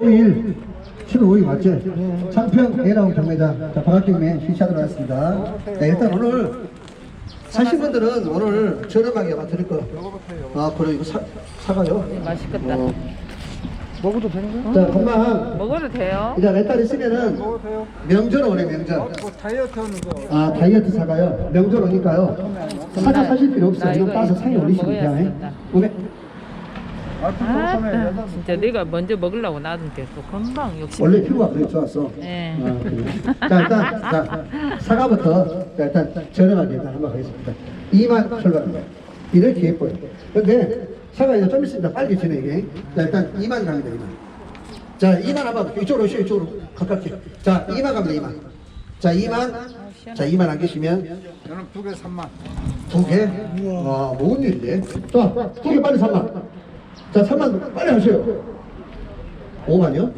5일 7월 5일 맞죠? 창평 A라운 경매장 자, 방학 경매 실시하도록 하겠습니다. 네, 일단 오늘 사신 분들은 오늘 저렴하게 아마 드릴 거예요. 아 그래 이거 사, 사가요? 맛있겠다. 어. 먹어도 되는 거야? 자 금방 먹어도 돼요? 이제 몇 있으면은 먹어도 돼요? 명절 오네 명절. 뭐 다이어트 하는 거. 아 다이어트 사가요. 명절 오니까요. 사자 사실 필요 없어요. 나 이거 이거 따서 상에 이거 올리시면 먹어야. 되겠다. 오메 아, 아, 여덟 진짜 내가 먼저 먹으려고 놔둔게 또 금방 역시. 원래 피부가 그래 좋았어. 네. 아, 그래요. 자 일단 자 사과부터 자, 일단 저렴하게 일단 한번 하겠습니다. 2만 출발합니다. 이렇게 예뻐요. 근데 사과 이제 좀 있습니다. 빨개지네 이게. 자 일단 2만 갑니다 2만. 자 2만 한번 이쪽으로 오시오 이쪽으로 가깝게. 자 2만 갑니다 2만. 자 2만. 자 2만 안 계시면 저는 두개 3만. 두 개. 와 좋은 일인데. 자 두 개 빨리 3만. 자 3만 빨리 하세요. 5만요?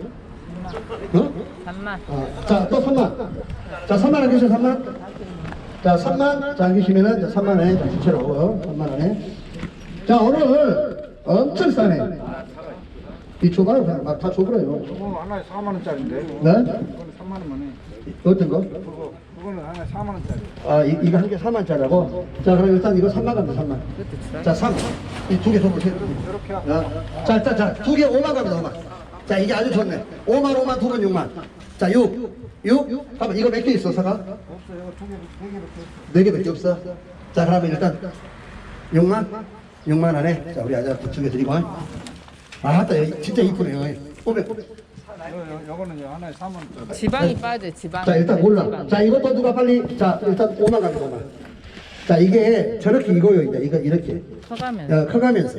어? 3만. 아, 자, 또 3만. 자, 3만 안 계셔, 3만? 자, 3만. 자, 안 계시면은, 자, 3만 원에, 자, 실체로, 3만 원에. 자, 오늘 엄청 싸네. 이 그냥 막다 줘버려요. 그거 하나에 4만 원짜리인데. 네? 그거는 3만 원만 해. 어떤 거? 그거 그거는 하나에 4만 원짜리. 아, 이, 이거 한 개 4만짜리라고? 자, 그럼 일단 이거 3만 갑니다, 3만. 자, 3. 이 두개 줘보세요. 이렇게 하고. 어? 자, 자, 자, 두 개 5만 갑니다, 5만. 자, 이게 아주 좋네. 5만, 5만, 두 번 6만. 자, 6. 6? 한번 이거 몇 개 있어, 사과? 없어. 이거 두 개, 두 개밖에 없어. 네 개밖에 없어. 자, 그러면 일단 6만? 6만 안에 자, 우리 아자 두개 드리고. 아, 따 진짜 이쁘네요. 500. 요, 요, 요 거는 이제 하나에 4만 원짜리. 지방이 빠져, 지방. 자, 일단 몰라. 지방. 자, 이것도 누가 빨리 자, 일단 5만 갑니다. 5만. 자, 이게 저렇게 익어요. 이제 이거 이렇게. 커가면. 어, 커가면서.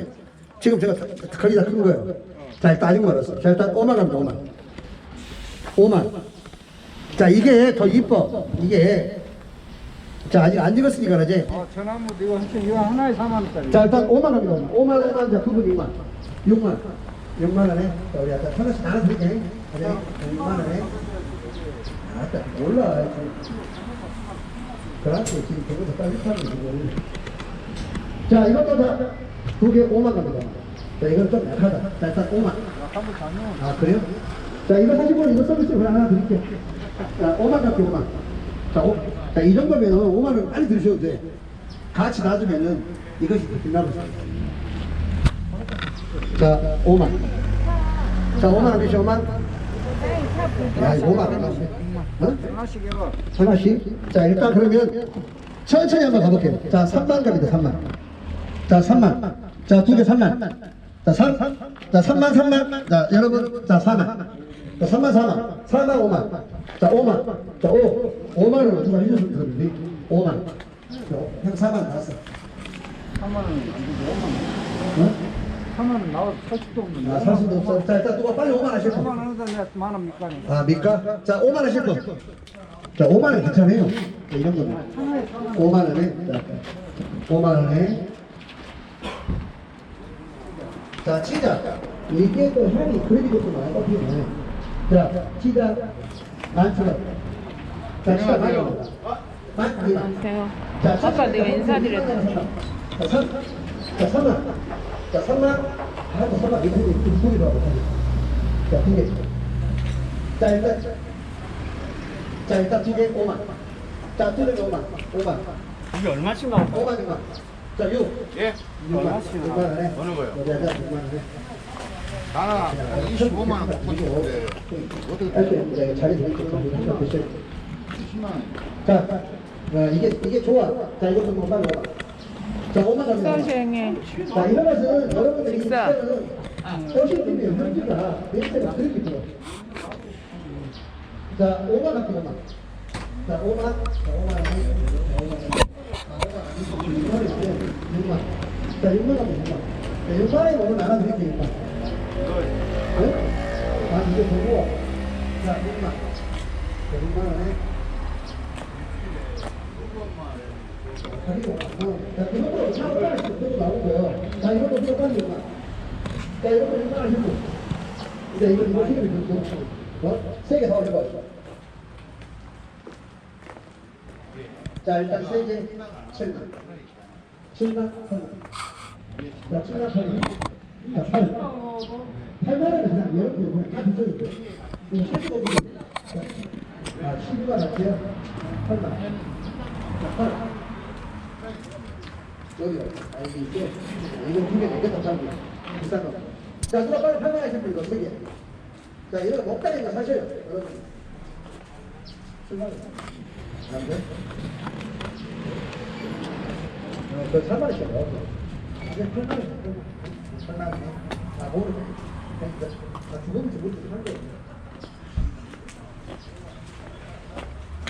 지금 제가 다- 거의 다큰 거예요. 자, 일단 아직 멀었어. 자, 일단 5만 갑니다. 5만. 5만. 자, 이게 더 이뻐. 이게. 자, 아직 안 익었으니까 그러지. 어, 전화무 이거 한 이거 하나에 4만 원짜리. 자 일단 5만 원입니다. 5만 원만 자 그분 6만. 6만. 6만 원에 자 우리 아까 하나씩 나눠 드릴게. 그래. 6만 원에. 아따 몰라. 그래갖고 지금 저거서 빨리 사는 지금. 자 이것도 다두개 5만 갑니다. 자 이건 좀 약하다. 자 일단 5만. 한번 가면 아 그래요? 자 이거 사실 분 이거 서비스 그냥 하나 드릴게요. 자 5만 갖게 5만. 자, 오, 자, 이 정도면 5만 원 빨리 드셔도 돼. 같이 놔주면은 이것이 더 빛나고 있어요. 자 5만. 자 5만 안 드셔 5만. 야 이거 5만 안 나오네. 어? 하나씩. 자 일단 그러면 천천히 한번 가볼게요. 자 3만 갑니다 3만. 자 3만. 자 두 개 3만. 자 3. 자 3만 3만. 자 여러분 자 4만. 자 3만 4만. 4만 5만. 자 5만. 자 5. 5만 원 누가 해줬으면 좋겠는데 5만. 자, 형 4만 나왔어. 3만 원안 되죠. 5만 원. 어? 3만 원 나와 살 수도 없는데. 아, 살 수도 없어. 자 일단 누가 빨리 5만 하실 5만 거. 원에다 내가 만원 밑간이. 아 밀가? 자 5만 하실 거. 자 5만 원 괜찮아요. 자, 이 정도면. 5만 원에. 자 5만 원에. 자, 치자. 이게 또 향이 그래도 것도 많이 꺾이네. 자, 치자. 만천 자, 치자 많이 옵니다. 만, 안녕하세요. 자, 아까 내가 인사드렸더니. 자, 3, 자, 3만. 자, 3만. 아, 또 3만. 이거 좀 소리로 하고. 자, 두 개. 자, 일단. 자, 일단 두 개, 5만. 자, 두 개, 5만. 5만. 이게 얼마씩 나올 5만, 6만. 자, 6. 예. 6만. 얼마씩 6만 나올 원에. 어느 거요? 하자, 6만 원에. 하나 25만 원 먹고 싶은데. 할게. 자리 드릴게. 드세요. 10만 원. 자, 어, 이게, 이게 좋아. 자, 이것도 뭐 빨리 와. 자, 5만 식사. 시행해. 자, 것은 여러분들이 식사. 소식팀의 현지가 데이터가 그렇게 들어. 자, 5만 할게 5만. 자, 5만. 자, 5만 원에. 자, 5만 원에. 자, 6만. 자, 6만 하면 6만. 자, 6만에 오늘 나눠드릴게요, 일단. 네? 아, 이게 되고. 자, 6만. 자, 6만 원에. 가지고. 어. 자, 그것도 상관없이 그것도 나온 거예요. 자, 이것도 빨리 6만. 자, 이것도 6만 하시고. 이제 이거, 이거 세개 좀, 어? 세개 더 올려봐. 자, 일단 세 개, 7만. 7만, 3만. 자, 7만, 8만. 자, 8. 8만 원은 그냥 이렇게 그냥 다 돼. 이거 15분. 자, 15가 할게요. 8만. 자, 8. 아, 이게 이게. 자, 누가 빨리 8만 하시면 이거 세 개. 자, 이거 거 사셔요, 여러분. 7만 원. 안 돼? 어, 그 3만 원씩 넣어. 이제 8만 원. 8만 원. 아, 모르네. 나 죽었는지 모르겠어. 한 개.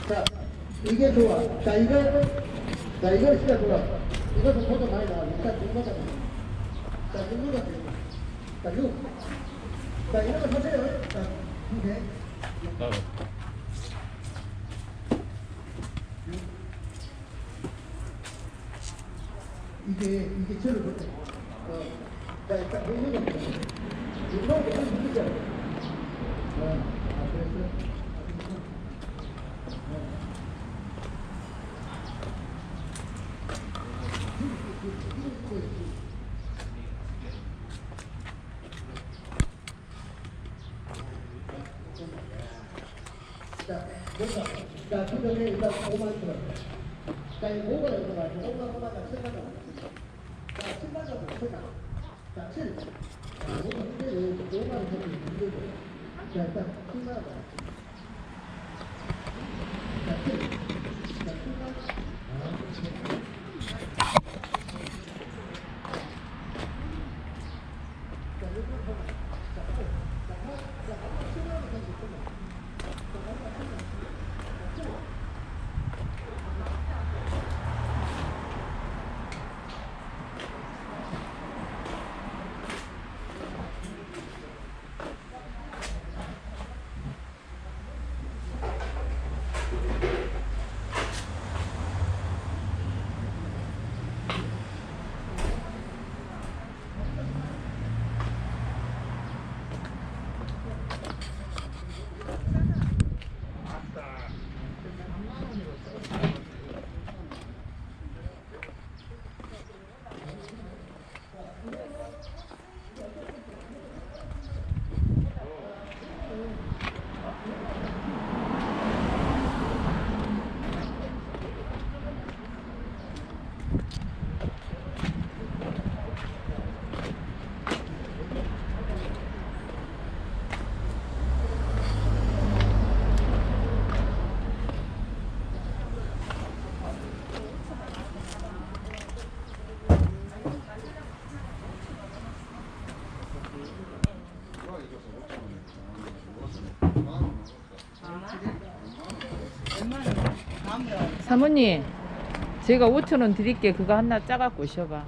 자, 이게 좋아. 자, 이거, 자, 이거 진짜 좋아. 이것도 돈도 많이 나와. 일단 중고잖아. 자, 중고가 돼. 자, 6. 자, 이런 거 사세요. 자, 오케이. 이게, 이게 저를 볼 때. 어, 자, 일단. 이거 거 한번 보자. 어, 아, 그랬어? 자, 뭔가, 자, 주변에 일단 5만 원 들어. 자, 이 5만 원 들어가지고 5만 5만 원, 7만 원. 자, 7만 원, 7만 원. 자, 7. 자, 5만 원, 5만 원 정도 문제고. 자, 일단 7만 원. 자, 7. 자, 7만 원. 아, 사모님, 제가 5천 원 드릴게. 그거 하나 짜갖고 오셔봐.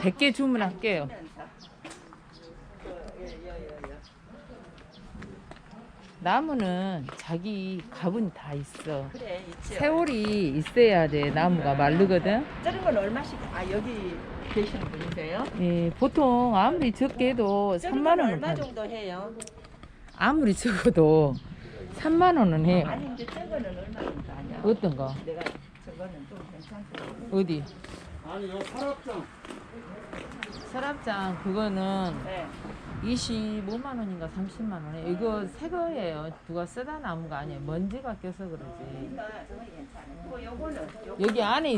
100개 주문할게요. 나무는 자기 값은 다 있어. 그래. 세월이 있어야 돼. 나무가 마르거든. 자른 건 얼마씩? 아 여기 계시는 분이세요? 예, 보통 아무리 적게 해도 자른 3만 건 원은 얼마 파 정도 해요? 아무리 적어도 3만 원은 해요. 아니 이제 저거는 얼마 정도 아니야? 어떤 거? 내가 저거는 좀 괜찮고. 어디? 아니 요 사업장 서랍장 그거는 네. 25만 원인가 30만 원에 이거 새 거예요. 누가 쓰다 남은 거 아니에요. 먼지가 껴서 그러지. 그러니까 저거 괜찮아요. 뭐 요거는 요거 여기 안에